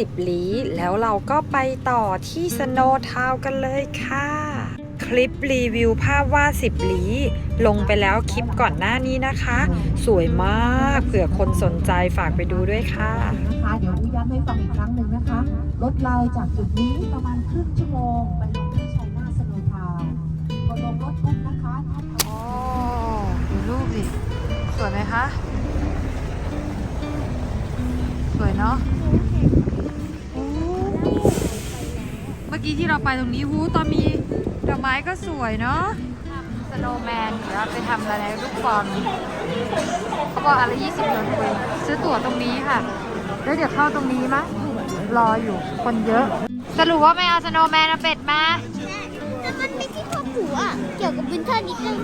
าพวาดสิบหลีแล้วเราก็ไปต่อที่สโนว์ทาวน์กันเลยค่ะ คลิปรีวิวภาพวาดสิบหลีลงไปแล้วคลิปก่อนหน้านี้นะคะ สวยมากเผื่อคนสนใจฝากไปดูด้วยค่ะนะคะเดี๋ยวอู้ย้ำให้ฟังอีกครั้งหนึ่งนะคะ รถเราจากจุดนี้ประมาณครึ่งชั่วโมงไปลงที่ชัยนาทสโนว์ทาวน์พอลงรถปุ๊บนะคะท่านโอ้ดูรูปดิสวยไหมคะ สวยเนาะโอ้เมื่ อกี้ที่เราไปตรงนี้หูตอนมีดอกไม้ก็สวยเนาะสโนว์แมนเดี๋ยวเราไปทำอะไรลูกบอลเขาบอกอะไรยี่สิบเหรียญเองซื้อตั๋วตรงนี้ค่ะ แล้วเดี๋ยวเข้าตรงนี้มั้ยรออยู่คนเยอะ สรุปว่าไม่เอาสโนว์แมนเอาเป็ดมาแต่มันไม่ที่พ่อผัวอะเกี่ยวกับวินเทอร์นิดนึง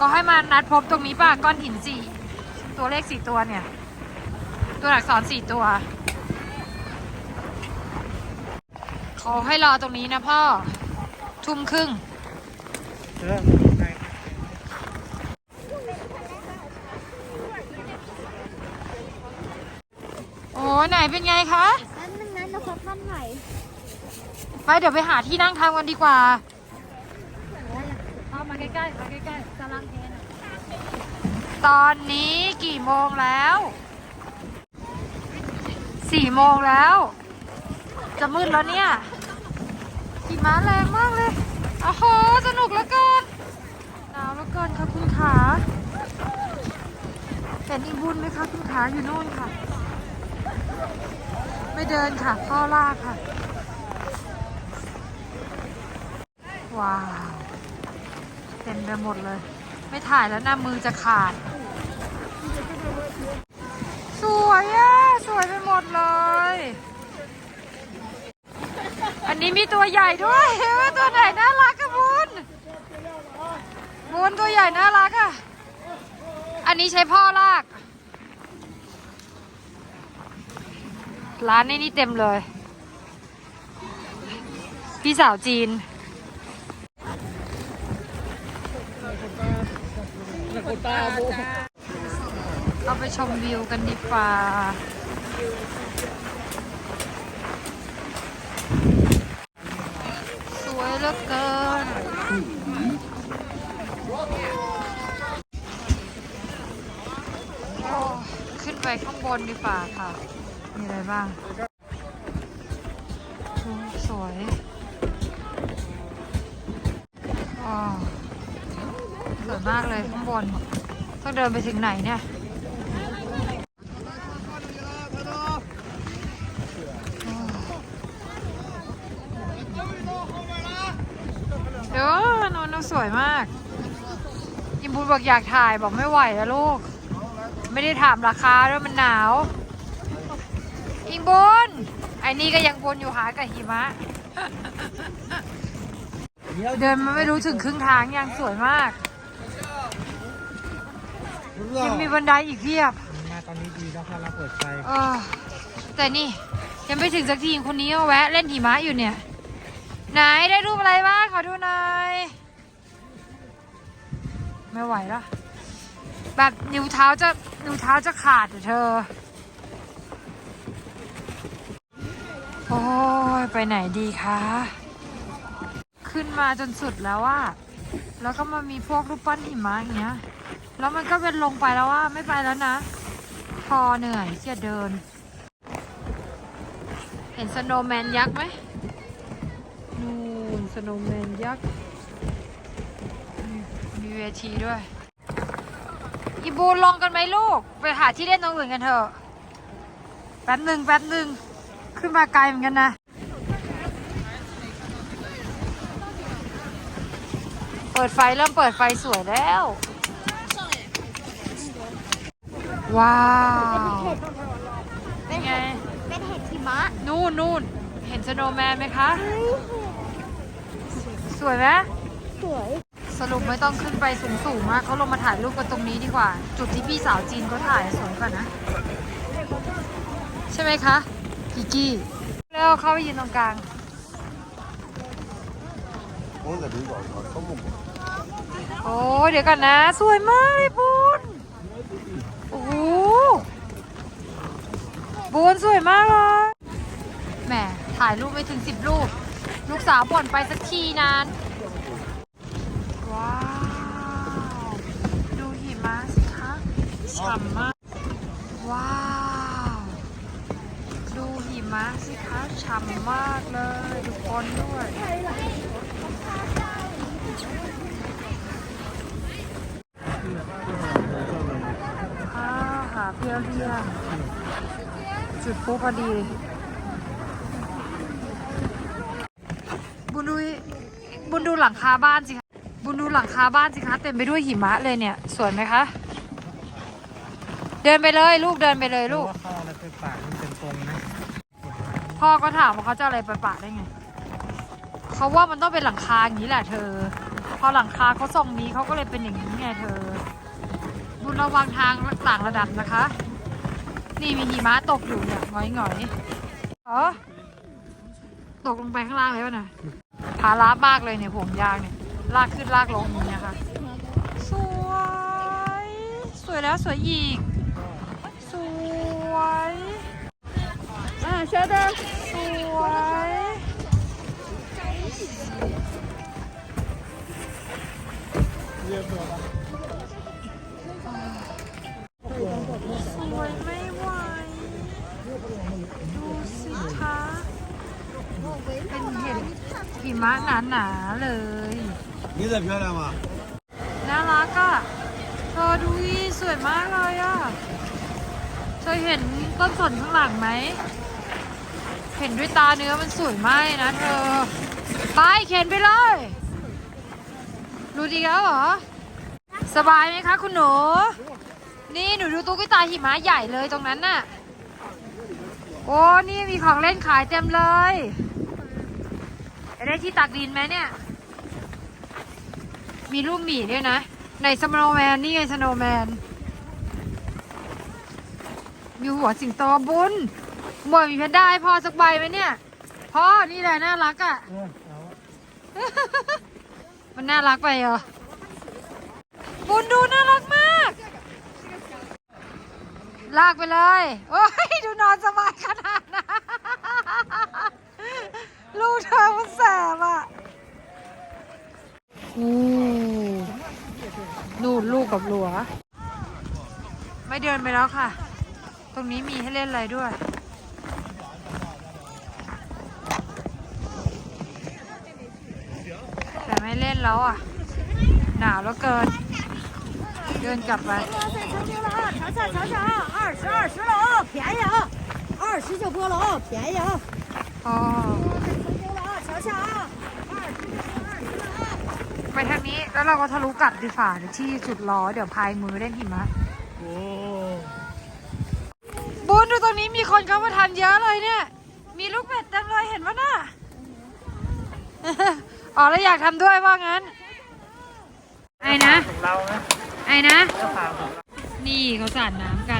ก็ให้มานัดพบตรงนี้ป่ะก้อนหินสี่ตัวเลขสี่ตัวเนี่ย ตัวอักษรสี่ตัวขอให้รอตรงนี้นะพ่อ ทุ่มครึ่งโอ้ไหนเป็นไงคะนั่นนึงนั้นเราพบมันไหนไปเดี๋ยวไปหาที่นั่งทำกันดีกว่าเอามาใกล้ๆมาใกล้ ตอนนี้กี่โมงแล้วสี่โมงแล้ว จะมืดแล้วเนี่ยขี่ม้าแรงมากเลยโอ้โหสนุกเหลือเกินหนาวเหลือเกินค่ะคุณขาเห็นอีบุญไหมคะคุณขาอยู่นู่นค่ะ ไม่เดินค่ะพ่อลากค่ะ ว้าว เต็มไปหมดเลย ไม่ถ่ายแล้วนะมือจะขาด สวยอะสวยไปหมดเลย อันนี้มีตัวใหญ่ด้วยเฮ้ยตัวไหนน่ารักอะบุญบุญตัวใหญ่น่ารักอะอันนี้ใช้พ่อลาก ร้านนี้นี่เต็มเลย พี่สาวจีน เราไปชมวิวกันดีกว่าสวยเหลือเกิน ขึ้นไปข้างบนดีกว่าค่ะ มีอะไรบ้าง วยมากเลยข้างบน ต้องเดินไปถึงไหนเนี่ย เดี๋ยวนนท์สวยมาก ยิมบูนบอกอยากถ่ายบอกไม่ไหวแล้วลูก ไม่ได้ถามราคาด้วยมันหนาว อิงบุญไอ้นี่ก็ยังบนอยู่หากับหิมะเดินมาไม่รู้ถึงครึ่งทางยังสวยมาก ยังมีบันไดอีกเพียบมาตอนนี้ดีแล้วค่ะเราเปิดไฟเออแต่นี่ยังไม่ถึงสักทีคนนี้ก็แวะเล่นหิมะอยู่เนี่ย ไหนได้รูปอะไรบ้างขอดูหน่อยไม่ไหวแล้วแบบนิ้วเท้าจะนิ้วเท้าจะขาดอะเธอ โอ้ยไปไหนดีคะ ขึ้นมาจนสุดแล้วว่าแล้วก็มามีพวกรูปปั้นหิมะอย่างเงี้ย แล้วมันก็เป็นลงไปแล้วว่าไม่ไปแล้วนะ พอเหนื่อยที่จะเดิน เห็นสโนว์แมนยักษ์ไหมนู่นสโนว์แมนยักษ์มีมีเวทีด้วยอีบูนลงกันไหมลูก ไปหาที่เล่นตรงอื่นกันเถอะ แป๊บหนึ่งแป๊บหนึ่งขึ้นมาไกลเหมือนกันนะเปิดไฟเริ่มเปิดไฟสวยแล้ว ว้าวเป็นไง เป็นเห็ดหิมะนู่นนู่นเห็นสโนว์แมนไหมคะ สวยไหมสวย สรุปไม่ต้องขึ้นไปสูงสูงๆมากเขาลงมาถ่ายรูปกันตรงนี้ดีกว่า จุดที่พี่สาวจีนเขาถ่ายสวยกว่านะ ใช่ไหมคะกิกกี้แล้วเข้าไปยืนตรงกลางโอ้เดี๋ยวก่อนนะ สวยมากเลยบุญโอ้โห บุญสวยมากเลยแหมถ่ายรูปไม่ถึงสิบรูป ลูกสาวบ่นไปสักทีนานว้าว ดูหิมะสิคะฉ่ำมาก ว้าว ดูหิมะสิคะฉ่ำมากเลยทุกคนด้วยอาหาเพียวเทียม จุดปุ๊บพอดี บุญดูบุญดูหลังคาบ้านสิคะบุญดูหลังคาบ้านสิคะเต็มไปด้วยหิมะเลยเนี่ย สวยไหมคะ เดินไปเลยลูกเดินไปเลยลูลูกกว่าเข้าอะไรไปปากมันเป็นตรงนะพ่อก็ถามว่าเขาจะเอาอะไรไปปะได้ไง เขาว่ามันต้องเป็นหลังคาอย่างนี้แหละเธอ พอหลังคาเขาทรงนี้เขาก็เลยเป็นอย่างนี้ไงเธอ บุญระวังทางต่างระดับนะคะ นี่มีหิมะตกอยู่เนี่ยหงอยหงอยอ๋อตกลงไปข้างล่างเลยวะน่ะภาระมากเลยเนี่ยผมยางเนี่ย ลากขึ้นลากลงอย่างเงี้ยค่ะ สวย สวยแล้วสวยอีก สวยอ่าเชิญเดอสวยส มะหนาๆเลย 你在漂亮吗？ น่ารักอะเธอดูดิสวยมากเลยอะเธอเห็นต้นสนข้างหลังไหม เห็นด้วยตาเนื้อมันสวยมากเลยนะเธอ ไปเข็นไปเลย รู้ดีแล้วเหรอ สบายไหมคะคุณหนู นี่หนูดูตุ๊กตาหิมะใหญ่เลยตรงนั้นน่ะ โอ้ นี่มีของเล่นขายเต็มเลย ได้ที่ตักดินไหมเนี่ย มีรูปหมีด้วยนะ ในสโนว์แมนนี่ไงสโนว์แมน มีหัวสิงโตบุญหมวยมีเพชรได้พ่อสักใบไหมเนี่ยพ่อนี่แหละน่ารักอะ่ะเออเอามันน่ารักไปเหรอ บุญดูน่ารักมาก ลากไปเลย โอ้ย ดูนอนสบายขนาดนะ ลูกเธอมันแสบอ่ะอู้นู่นลูกกับหลัว ไม่เดินไปแล้วค่ะ ตรงนี้มีให้เล่นอะไรด้วย แต่ไม่เล่นแล้วอ่ะ หนาวแล้วเกิน เดินกลับไป 成精了啊！尝尝尝尝，二十二十了啊，便宜啊！二十就播了啊，便宜啊！ อ๋ ทางนี้แล้วเราก็ทะลุกลับดีฝ่าเดี๋ยวที่จุดล้อเดี๋ยวพายมือเล่นหิมะโอ้บูนดูตรงนี้มีคนเข้ามาทานเยอะเลยเนี่ย มีลูกเป็ดเต็มเลยเห็นปะน่ะอ๋อแล้วอยากทำด้วยว่างั้น ไอ้นะ ของเราไหมไอ้นะ เจ้าสาวของเรา นี่เขาสาดน้ำกัน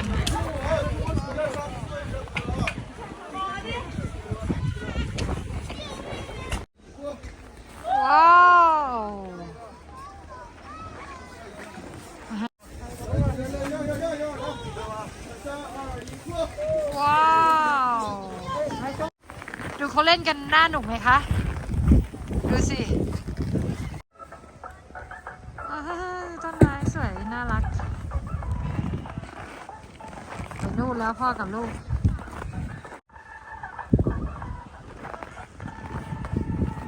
นกันน่าหนุกไหมคะ ดูสิต้นไม้สวย น่ารักไปนู่นแล้วพ่อกับลูก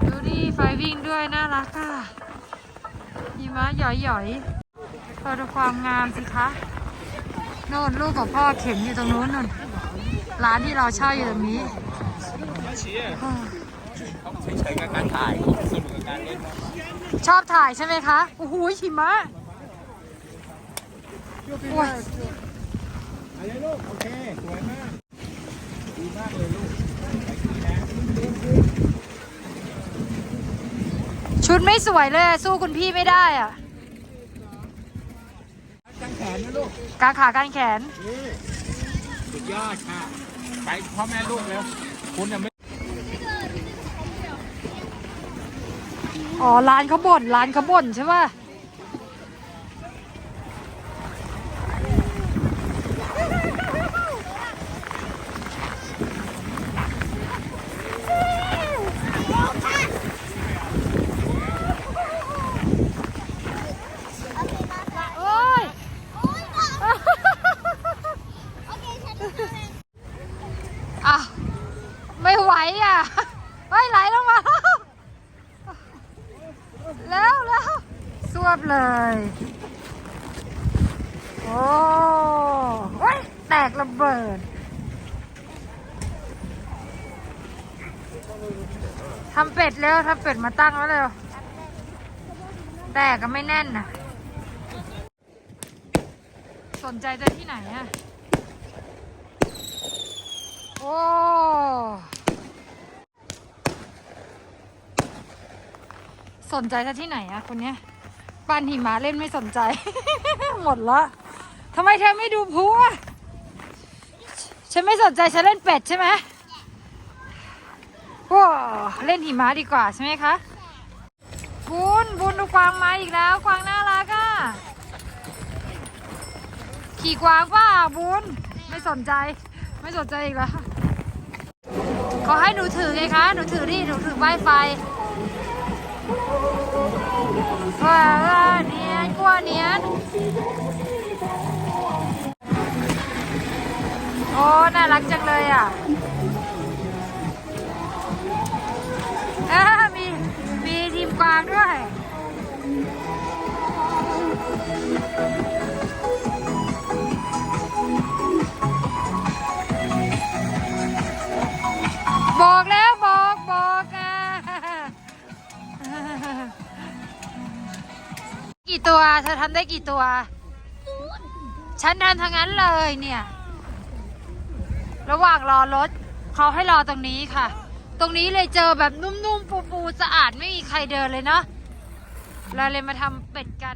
ดูดิไฟวิ่งด้วยน่ารักอะหิมะหย่อยๆพอดูความงามสิคะโน่นลูกกับพ่อเข็นอยู่ตรงนู้นนู่นร้านที่เราเช่าอยู่ตรงนี้ อ้าวชอบถ่ายใช่ไหมคะโอ้โหหิมะโอ้ยอะไรลูก โอเค สวยมาก ดีมากเลยลูกชุดไม่สวยเลยสู้คุณพี่ไม่ได้อะจังแขนนะลูกกางขาการแขน สุดยอดค่ะ ไปพ่อแม่ลูกเร็วคุณยังไม่ อ๋อร้านเขาบ่นร้านเขาบ่นใช่ป่ะ โอ้ย อะ ไม่ไหวอะ เฮ้ย ไหลลงมา แล้วแล้วสวบเลย โอ้โอ้ยแตกระเบิดทำ เป็ดเร็วทำเป็ดมาตั้งแล้วเร็วแตกก็ไม่แน่นนะสนใจจะที่ไหนอะโอ้สนใจจะที่ไหนอะคนเนี้ยปันหิมะเล่นไม่สนใจ หมดละทำไมเธอไม่ดูพลุอะฉันไม่สนใจฉันเล่นเป็ดใช่ไหม เล่นหิมะดีกว่าใช่ไหมคะบุญบุญดูกวางมาอีกแล้วกวางน่ารักอะขี่กวางป่ะบุญไม่สนใจ ไม่สนใจอีกแล้วเขาให้หนูถือไงคะหนูถือดิหนูถือป้ายไฟว้าวเนียนกลัวเนียนโอ้น่ารักจังเลยอะ อ่ามีมีทีมกวางด้วย บอกแล้วบอกบอกอะกี่ตัวเธอทำได้กี่ตัว ฉันทำทั้งนั้นเลยเนี่ย ระหว่างรอรถเขาให้รอตรงนี้ค่ะ ตรงนี้เลยเจอแบบนุ่มๆ ปูๆ สะอาดไม่มีใครเดินเลยเนาะเราเลยมาทำเป็ดกัน